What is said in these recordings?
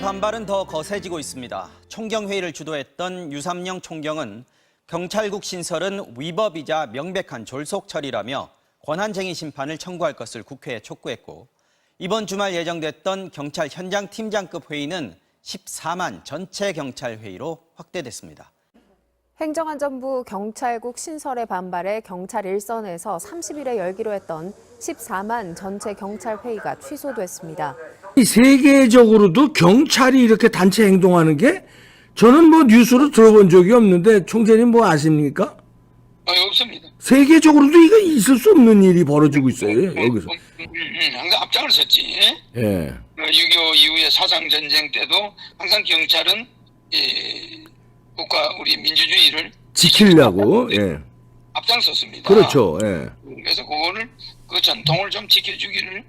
반발은 더 거세지고 있습니다. 총경회의를 주도했던 유삼영 총경은 경찰국 신설은 위법이자 명백한 졸속 처리라며 권한쟁의 심판을 청구할 것을 국회에 촉구했고 이번 주말 예정됐던 경찰 현장 팀장급 회의는 14만 전체 경찰 회의로 확대됐습니다. 행정안전부 경찰국 신설에 반발해 경찰 일선에서 30일에 열기로 했던 14만 전체 경찰 회의가 취소됐습니다. 이 세계적으로도 경찰이 이렇게 단체 행동하는 게 저는 뭐 뉴스로 들어본 적이 없는데 총재님 뭐 아십니까? 아, 없습니다. 세계적으로도 이거 있을 수 없는 일이 벌어지고 있어요 여기서. 음, 음, 음, 항상 앞장을 섰지. 예. 6.25 이후에 사상 전쟁 때도 항상 경찰은 이 국가 우리 민주주의를 지키려고. 예. 앞장섰습니다. 그렇죠. 예. 그래서 그거를 그 전통을 좀 지켜주기를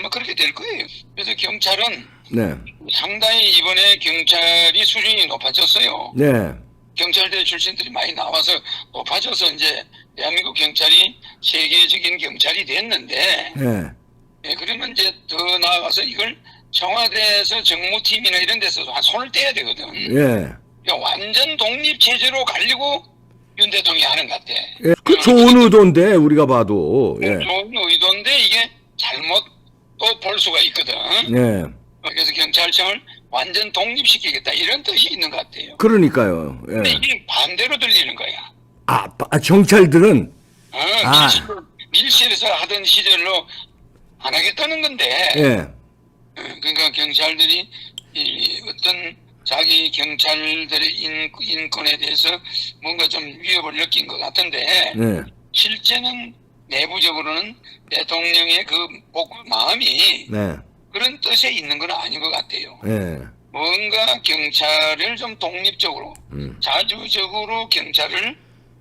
아마 그렇게 될 거예요. 그래서 경찰은 네. 상당히 이번에 경찰이 수준이 높아졌어요. 네. 경찰대 출신들이 많이 나와서 높아져서 이제 대한민국 경찰이 세계적인 경찰이 됐는데 예. 예, 그러면 이제 더 나아가서 이걸 청와대에서 정무팀이나 이런 데서 손을 떼야 되거든. 예. 그러니까 완전 독립 체제로 가려고 윤 대통령이 하는 것 같아. 예. 그 좋은 의도인데 우리가 봐도. 예. 좋은 의도인데 이게 잘못 또 볼 수가 있거든. 예. 그래서 경찰청을 완전 독립시키겠다 이런 뜻이 있는 것 같아요. 그러니까요. 근데 예. 이게 반대로 들리는 거야. 아, 아, 경찰들은 어, 아. 밀실- 밀실에서 하던 시절로 안 하겠다는 건데. 예. 어, 그러니까 경찰들이 이 어떤 자기 경찰들의 인, 인권에 대해서 뭔가 좀 위협을 느낀 것 같은데 네. 실제는 내부적으로는 대통령의 그 복, 마음이 네. 그런 뜻에 있는 건 아닌 것 같아요. 예. 뭔가 경찰을 좀 독립적으로 음. 자주적으로 경찰을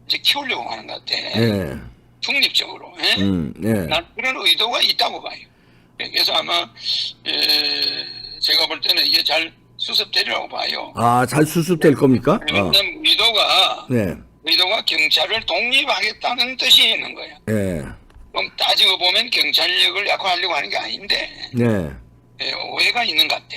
이제 키우려고 하는 것 같아. 예. 중립적으로. 예? 음. 예. 난 그런 의도가 있다고 봐요. 그래서 아마 에, 제가 볼 때는 이게 잘 수습되리라고 봐요. 아, 잘 수습될 겁니까? 아. 왜냐하면 의도가 네. 의도가 경찰을 독립하겠다는 뜻이 있는 거예요. 예. 그럼 따지고 보면 경찰력을 약화하려고 하는 게 아닌데 네. 에, 오해가 있는 것 같아.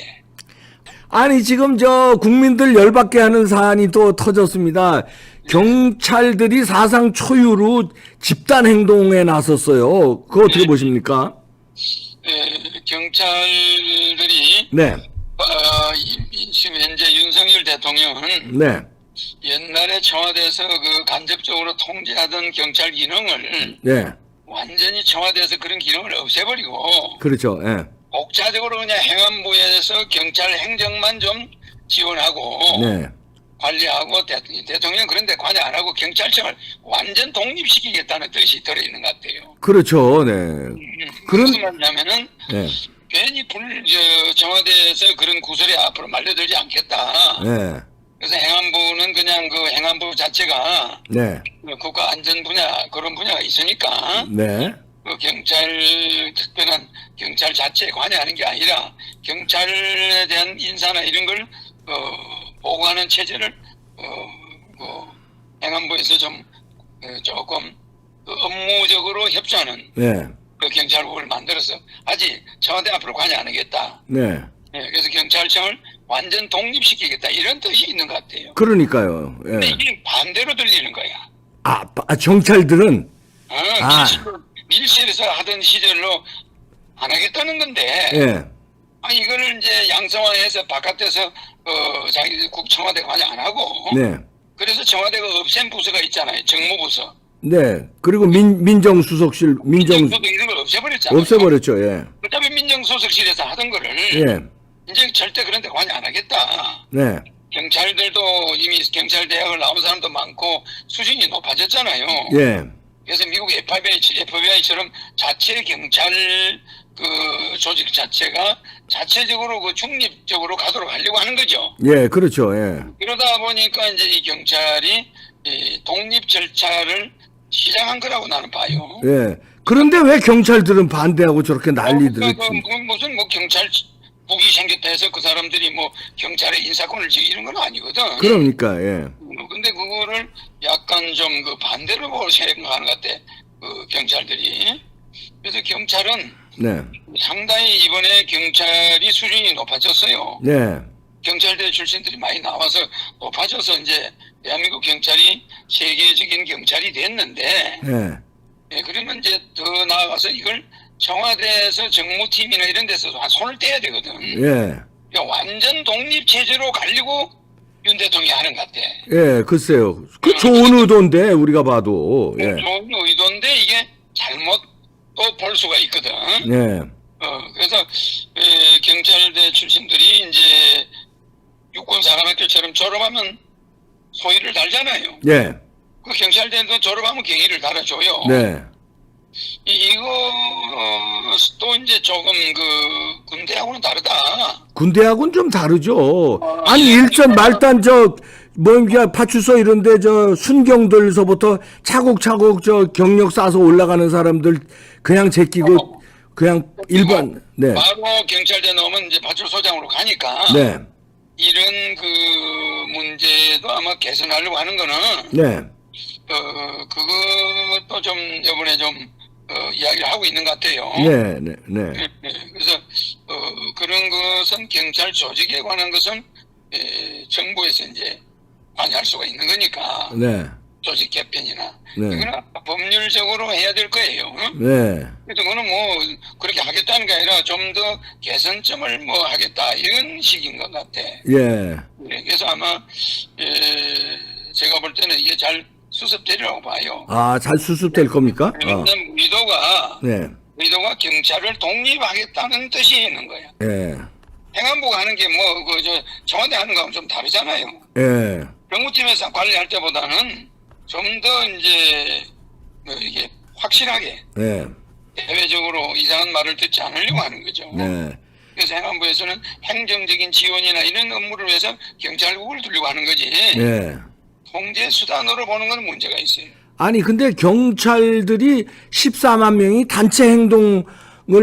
아니 지금 저 국민들 열받게 하는 사안이 또 터졌습니다. 경찰들이 사상 초유로 집단 행동에 나섰어요. 그거 어떻게 보십니까? 에, 경찰들이 네, 어, 이- 이- 지금 현재 윤석열 대통령은 네, 옛날에 청와대에서 그 간접적으로 통제하던 경찰 기능을 네, 완전히 청와대에서 그런 기능을 없애버리고 그렇죠. 예, 독자적으로 그냥 행안부에서 경찰 행정만 좀 지원하고 네, 관리하고 대, 대통령 그런데 관여 안 하고 경찰청을 완전 독립시키겠다는 뜻이 들어있는 것 같아요. 그렇죠. 네, 음, 그런- 무슨 말이냐면은 네, 괜히 불, 저, 청와대에서 그런 구설이 앞으로 말려들지 않겠다. 네, 그래서 행안부는 그냥 그 행안부 자체가 네, 국가 안전 분야 그런 분야가 있으니까 네, 그 경찰 특별한 경찰 자체에 관여하는 게 아니라 경찰에 대한 인사나 이런 걸 어, 보고하는 체제를 어, 그 행안부에서 좀 어, 조금 그 업무적으로 협조하는 네, 그 경찰국을 만들어서 아직 청와대 앞으로 관여 안 하겠다. 네. 예, 그래서 경찰청을 완전 독립시키겠다 이런 뜻이 있는 것 같아요. 그러니까요. 근데 예. 이게 반대로 들리는 거야. 아, 아, 경찰들은 어, 아. 밀실- 밀실에서 하던 시절로 안 하겠다는 건데 예, 아 이거를 이제 양성화해서 바깥에서 어 자기 국 청와대 관여 안 하고 네, 그래서 청와대가 없앤 부서가 있잖아요 정무부서 네. 그리고 민 민정수석실 민정 민정수석 이런 걸 없애버렸잖아요 없애버렸죠. 예, 어차피 민정수석실에서 하던 거를 예, 이제 절대 그런 데 관여 안 하겠다 네, 경찰들도 이미 경찰 대학을 나온 사람도 많고 수준이 높아졌잖아요 예, 그래서 미국 FBI, FBI처럼 자체 경찰 그 조직 자체가 자체적으로 그 중립적으로 가도록 하려고 하는 거죠. 예, 그렇죠. 예, 그러다 보니까 이제 이 경찰이 이 독립 절차를 시작한 거라고 나는 봐요. 예. 그런데 왜 경찰들은 반대하고 저렇게 난리들을 그, 그, 그 무슨 뭐 경찰 북이 생겼다 해서 그 사람들이 뭐 경찰의 인사권을 이런 건 아니거든. 그러니까 예. 어, 근데 그거를 약간 좀 그 반대로 보고 생각하는 것 같아. 그 경찰들이. 그래서 경찰은 네. 상당히 이번에 경찰이 수준이 높아졌어요. 네. 경찰대 출신들이 많이 나와서 높아져서 이제 대한민국 경찰이 세계적인 경찰이 됐는데 예. 예, 그러면 이제 더 나아가서 이걸 청와대에서 정무팀이나 이런 데서 손을 떼야 되거든. 예. 그러니까 완전 독립 체제로 가려고 윤 대통령이 하는 것 같아. 예, 글쎄요. 그 좋은 의도인데 우리가 봐도 예. 좋은 의도인데 이게 잘못 또볼 수가 있거든. 예. 어, 그래서 에, 경찰대 출신들이 이제 육군 사관학교처럼 졸업하면 소위를 달잖아요. 예. 그 경찰대도 졸업하면 경위를 달아줘요. 네. 이- 이거 어, 또 이제 조금 그 군대하고는 다르다. 군대하고는 좀 다르죠. 아니 일전 말단 저뭐 이게 파출소 이런데 저 순경들서부터 차곡차곡 저 경력 쌓아서 올라가는 사람들 그냥 제끼고 그냥 일반 네. 바로 경찰대 넣으면 이제 파출소장으로 가니까 네. 이런 그 문제도 아마 개선하려고 하는 거는 네. 어 그것도 좀 이번에 좀 어, 이야기를 하고 있는 것 같아요. 네. 네. 네. 네, 그래서 어, 그런 것은 경찰 조직에 관한 것은 에, 정부에서 이제 관여할 수가 있는 거니까 네. 조직 개편이나 네. 이거는 법률적으로 해야 될 거예요. 응? 네. 그래서 그거는 뭐 그렇게 하겠다는 게 아니라 좀 더 개선점을 뭐 하겠다 이런 식인 것 같아. 예. 네, 그래서 아마 에, 제가 볼 때는 이게 잘 수습되리라고 봐요. 아, 잘 수습될 겁니까? 아. 왜냐하면 의도가 네. 의도가 경찰을 독립하겠다는 뜻이 있는 거야. 예. 행안부가 하는 게 뭐 그 저 청와대 하는 거하고 좀 다르잖아요. 예. 병무팀에서 관리할 때보다는 좀 더 이제 뭐 이게 확실하게 네. 대외적으로 이상한 말을 듣지 않으려고 하는 거죠. 네. 그래서 행안부에서는 행정적인 지원이나 이런 업무를 위해서 경찰국을 두려고 하는 거지. 네. 통제 수단으로 보는 건 문제가 있어요. 아니 근데 경찰들이 14만 명이 단체 행동을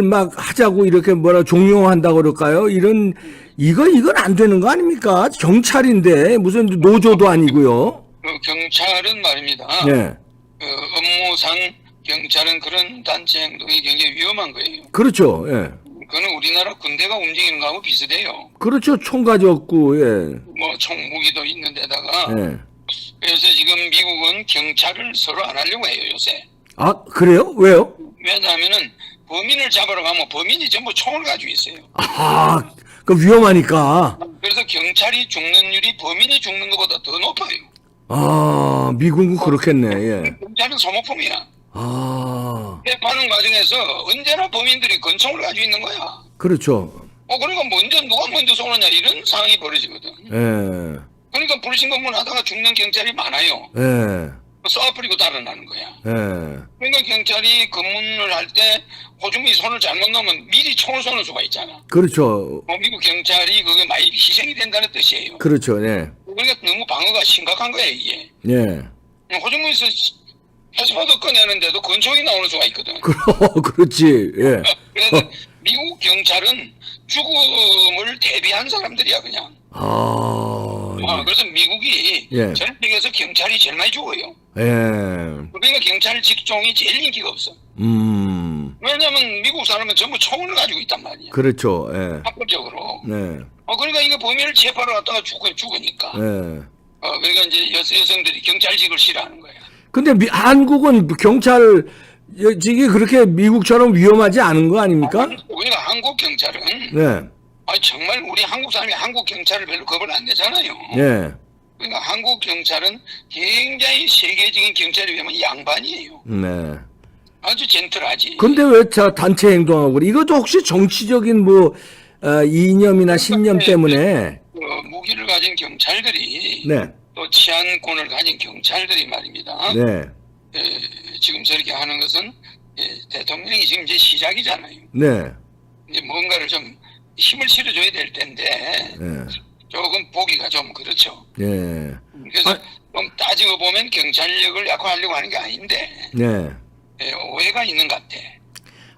막 하자고 이렇게 뭐라 종용한다고 그럴까요? 이런 이거 이건 안 되는 거 아닙니까? 경찰인데 무슨 노조도 아니고요. 그 경찰은 말입니다. 네. 그 업무상 경찰은 그런 단체 행동이 굉장히 위험한 거예요. 그렇죠. 예. 그거는 우리나라 군대가 움직이는 거하고 비슷해요. 그렇죠. 총 가졌고 예. 뭐 총무기도 있는 데다가 예. 그래서 지금 미국은 경찰을 서로 안 하려고 해요 요새. 아, 그래요? 왜요? 왜냐하면은 범인을 잡으러 가면 범인이 전부 총을 가지고 있어요. 아, 그 위험하니까. 그래서 경찰이 죽는율이 범인이 죽는 것보다 더 높아요. 아, 미국은 그렇겠네. 예. 경찰은 소모품이야. 아, 개파는 과정에서 언제나 범인들이 권총을 가지고 있는 거야. 그렇죠. 어 그러니까 먼저 누가 먼저 쏘느냐 이런 상황이 벌어지거든. 예. 그러니까 불신검문 하다가 죽는 경찰이 많아요. 예. 쏴버리고 달아나는 거야. 예. 그러니까 경찰이 검문을 할 때 호중이 손을 잘못 넣으면 미리 총을 쏘는 수가 있잖아. 그렇죠. 뭐 미국 경찰이 그게 많이 희생이 된다는 뜻이에요. 그렇죠. 예. 그러니까 너무 방어가 심각한 거야 이게. 예. 호중에서 패스포드 꺼내는데도 권총이 나오는 수가 있거든. 그럼 그렇지. 예. 그래서 미국 경찰은 죽음을 대비한 사람들이야 그냥. 아, 아, 그래서 미국이 예. 전 세계에서 경찰이 제일 많이 죽어요. 예. 그러니까 경찰 직종이 제일 인기가 없어. 음, 왜냐면 미국 사람은 전부 총을 가지고 있단 말이야. 그렇죠. 예. 합법적으로. 네. 어, 그러니까 이거 범인을 체포하러 갔다가 죽, 죽으니까. 예. 어, 그러니까 이제 여, 여성들이 경찰직을 싫어하는 거야. 근데 미, 한국은 경찰 직이 그렇게 미국처럼 위험하지 않은 거 아닙니까? 우리가 한국 경찰은 네. 아니, 정말 우리 한국 사람이 한국 경찰을 별로 겁을 안 내잖아요. 예. 그러니까 한국 경찰은 굉장히 세계적인 경찰에 비하면 양반이에요. 네. 아주 젠틀하지. 근데 왜 저 단체 행동하고 그래? 이것도 혹시 정치적인 뭐 어, 이념이나 신념 때문에 어, 무기를 가진 경찰들이 네. 또 치안권을 가진 경찰들이 말입니다. 네. 에, 지금 저렇게 하는 것은 예, 대통령이 지금 이제 시작이잖아요. 네. 이제 뭔가를 좀 힘을 실어줘야 될 텐데 네. 조금 보기가 좀 그렇죠. 네. 그래서 아. 좀 따지고 보면 경찰력을 약화하려고 하는 게 아닌데 네. 예, 오해가 있는 것 같아.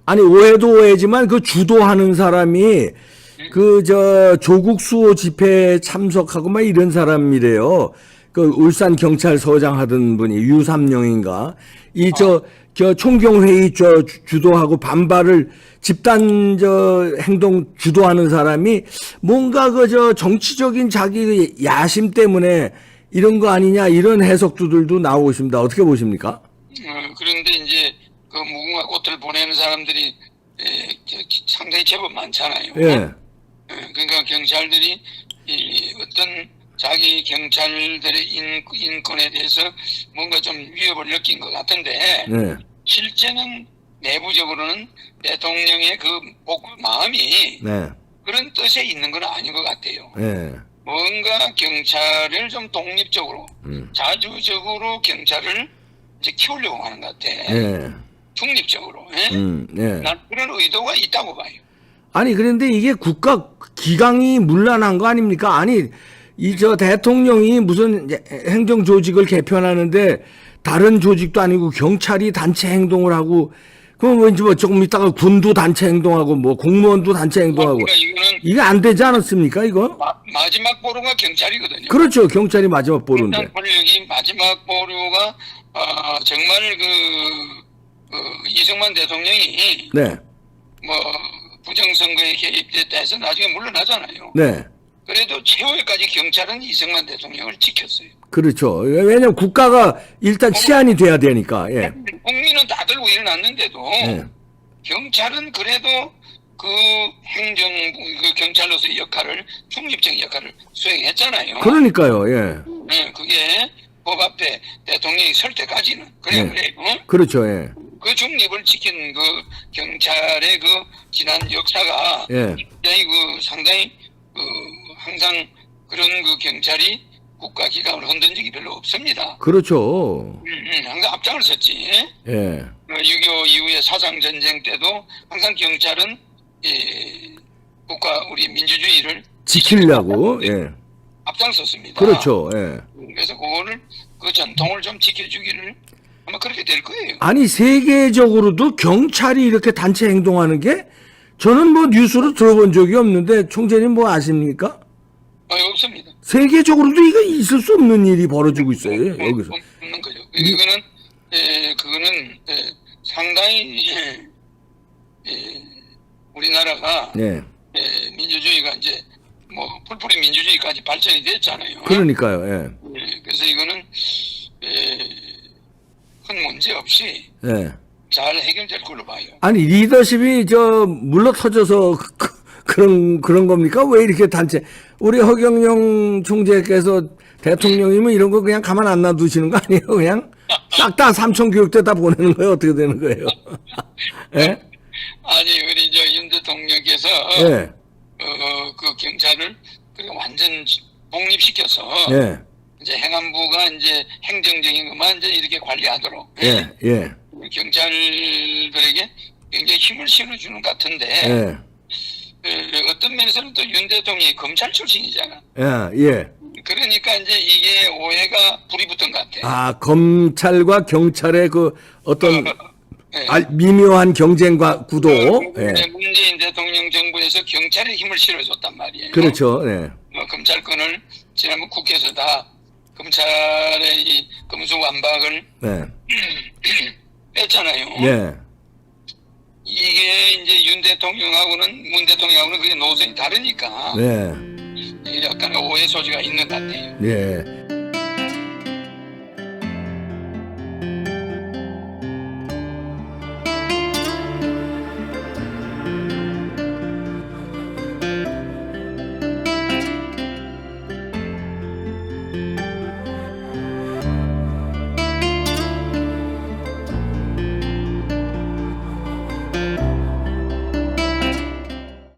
아니 오해도 오해지만 그 주도하는 사람이 그 저 조국 수호 집회에 참석하고 막 이런 사람이래요. 그 울산 경찰서장 하던 분이 유삼영인가 이 저 저 총경회의 저 주- 주도하고 반발을 집단 저 행동 주도하는 사람이 뭔가 그 저 정치적인 자기 야심 때문에 이런 거 아니냐 이런 해석들도 나오고 있습니다. 어떻게 보십니까? 어, 그런데 이제 그 무궁화 꽃을 보내는 사람들이 에, 저, 상당히 제법 많잖아요. 예. 어, 그러니까 경찰들이 이 어떤 자기 경찰들의 인, 인권에 대해서 뭔가 좀 위협을 느낀 것 같은데 네. 실제는 내부적으로는 대통령의 그 복, 마음이 네. 그런 뜻에 있는 건 아닌 것 같아요. 네. 뭔가 경찰을 좀 독립적으로 음. 자주적으로 경찰을 이제 키우려고 하는 것 같아. 네. 중립적으로. 예? 음. 네. 난 그런 의도가 있다고 봐요. 아니 그런데 이게 국가 기강이 문란한 거 아닙니까? 아니 이 저 대통령이 무슨 행정 조직을 개편하는데 다른 조직도 아니고 경찰이 단체 행동을 하고 그럼 왠지 뭐 조금 있다가 군도 단체 행동하고 뭐 공무원도 단체 행동하고 그러니까 이거는 이게 안 되지 않았습니까 이거? 마, 마지막 보루가 경찰이거든요. 그렇죠 경찰이 마지막 권력이 마지막 보루가 어, 정말 그, 그 이승만 대통령이 네, 뭐 부정선거에 개입됐다 해서 나중에 물러나잖아요. 네, 그래도 최후에까지 경찰은 이승만 대통령을 지켰어요. 그렇죠. 왜냐면 국가가 일단 치안이 돼야 되니까 예, 국민은 다 들고 일어났는데도 네. 경찰은 그래도 그 행정부 그 경찰로서의 역할을 중립적인 역할을 수행했잖아요. 그러니까요, 예, 네, 그게 법 앞에 대통령이 설 때까지는 그래 네. 그래 어? 그렇죠, 예, 그 중립을 지킨 그 경찰의 그 지난 역사가 예, 굉장히 그 상당히 그 항상 그런 그 경찰이 국가 기강을 흔든 적이 별로 없습니다. 그렇죠, 음, 음, 항상 앞장을 섰지. 예, 6.25 이후에 사상전쟁 때도 항상 경찰은 이 국가 우리 민주주의를 지키려고, 예, 앞장섰습니다. 그렇죠, 예. 그래서 그거를 그 전통을 좀 지켜주기를 아마 그렇게 될 거예요. 아니 세계적으로도 경찰이 이렇게 단체 행동하는 게 저는 뭐 뉴스로 들어본 적이 없는데 총재님 뭐 아십니까? 아, 없습니다. 세계적으로도 이거 있을 수 없는 일이 벌어지고 있어요 뭐, 여기서. 없는 거죠. 이거는 에, 그거는 에, 상당히 예, 예, 우리나라가 네, 예, 민주주의가 이제 뭐 풀뿌리 민주주의까지 발전이 됐잖아요. 그러니까요. 예, 예, 그래서 이거는 에, 큰 문제 없이 예. 잘 해결될 걸로 봐요. 아니 리더십이 저 물러 터져서 그- 그런 그런 겁니까? 왜 이렇게 단체? 우리 허경영 총재께서 대통령이면 이런 거 그냥 가만 안 놔두시는 거 아니에요? 그냥 싹 다 삼천 교육대 다 보내는 거예요? 어떻게 되는 거예요? 예, 아니 우리 저 윤 대통령께서 예, 어, 그 경찰을 그 완전 독립시켜서 예, 이제 행안부가 이제 행정적인 것만 이제 이렇게 관리하도록 예, 예, 경찰들에게 굉장히 힘을 실어주는 것 같은데 예, 그 어떤 면에서는 또 윤 대통령이 검찰 출신이잖아. 예, 예. 그러니까 이제 이게 오해가 불이 붙은 것 같아. 아 검찰과 경찰의 그 어떤 예. 아, 미묘한 경쟁과 구도. 그 예. 문재인 대통령 정부에서 경찰에 힘을 실어줬단 말이에요. 그렇죠. 예. 뭐 검찰권을 지난번 국회에서 다 검찰의 이 검수완박을 네. 뺐잖아요. 예. 이게 이제 윤 대통령하고는 문 대통령하고는 그게 노선이 다르니까 네. 약간의 오해 소지가 있는 것 같아요. 예.